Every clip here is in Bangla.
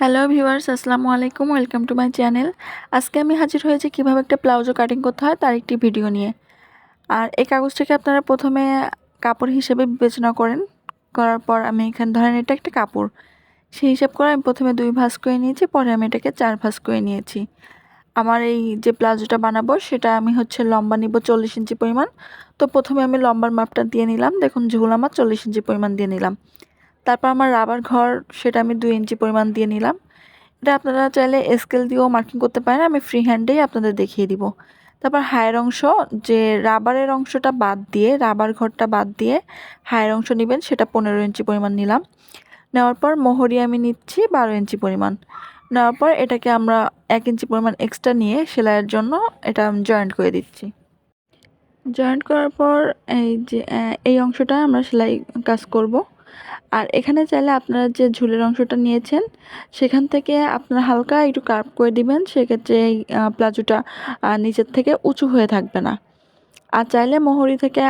হ্যালো ভিউয়ার্স আসসালামু আলাইকুম ওয়েলকাম টু মাই চ্যানেল আজকে আমি হাজির হয়েছি কীভাবে একটা প্লাউজো কাটিং করতে হয় তার একটি ভিডিও নিয়ে। আর এই কাগজটাকে আপনারা প্রথমে কাপড় হিসেবে বিবেচনা করেন, করার পর আমি এখানে ধরেন এটা একটা কাপড়। সেই হিসাব করে আমি প্রথমে দুই ভাঁজ করে নিয়েছি, পরে আমি এটাকে চার ভাঁজ করে নিয়েছি। আমার এই যে প্লাজোটা বানাবো, সেটা আমি হচ্ছে লম্বা নিব চল্লিশ ইঞ্চি পরিমাণ। তো প্রথমে আমি লম্বার মাপটা দিয়ে নিলাম, দেখুন ঝুল আমার চল্লিশ ইঞ্চি পরিমাণ দিয়ে নিলাম। তারপর আমার রাবার ঘর সেটা আমি দুই ইঞ্চি পরিমাণ দিয়ে নিলাম। এটা আপনারা চাইলে স্কেল দিয়েও মার্কিং করতে পারেন, আমি ফ্রি হ্যান্ডেই আপনাদের দেখিয়ে দিব। তারপর হায়ের অংশ, যে রাবারের অংশটা বাদ দিয়ে, রাবার ঘরটা বাদ দিয়ে হায়ের অংশ নেবেন, সেটা পনেরো ইঞ্চি পরিমাণ নিলাম। নেওয়ার পর মোহরি আমি নিচ্ছি বারো ইঞ্চি পরিমাণ। নেওয়ার পর এটাকে আমরা এক ইঞ্চি পরিমাণ এক্সট্রা নিয়ে সেলাইয়ের জন্য এটা জয়েন্ট করে দিচ্ছি। জয়েন্ট করার পর এই যে এই অংশটা আমরা সেলাই কাজ করব। আর এখানে চাইলে আপনারা যে ঝুলের অংশটা নিয়েছেন, সেখান থেকে আপনারা হালকা একটু কার্ভ করে দিবেন, সেক্ষেত্রে এই প্লাজোটা নিচের থেকে উঁচু হয়ে থাকবে না। আর চাইলে মোহরি থেকে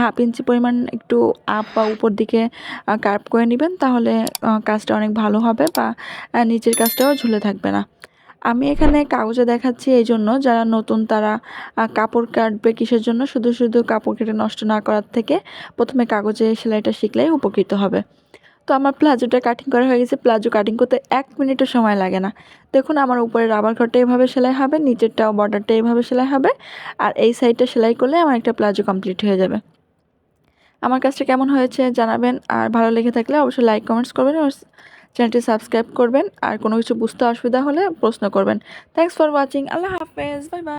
হাফ ইঞ্চি পরিমাণ একটু আপ বা উপর দিকে কার্ভ করে নেবেন, তাহলে কাজটা অনেক ভালো হবে বা নিচের কাজটাও ঝুলে থাকবে না। আমি এখানে কাগজে দেখাচ্ছি এই জন্য যারা নতুন তারা কাপড় কাটবে কিসের জন্য? শুধু শুধু কাপড় কেটে নষ্ট না করার থেকে প্রথমে কাগজে সেলাইটা শিখলেই উপকৃত হবে। তো আমার প্লাজোটা কাটিং করা হয়ে গেছে। প্লাজো কাটিং করতে এক মিনিটও সময় লাগে না। দেখুন, আমার উপরে রাবার ঘরটা এভাবে সেলাই হবে, নিচেরটাও বর্ডারটা এভাবে সেলাই হবে, আর এই সাইডটা সেলাই করলে আমার একটা প্লাজো কমপ্লিট হয়ে যাবে। আমার কাজটা কেমন হয়েছে জানাবেন, আর ভালো লেগে থাকলে অবশ্যই লাইক কমেন্টস করবেন চ্যানেলটি সাবস্ক্রাইব করবেন। আর কোনো কিছু বুঝতে অসুবিধা হলে প্রশ্ন করবেন। থ্যাংকস ফর ওয়াচিং আল্লাহ হাফেজ। Bye bye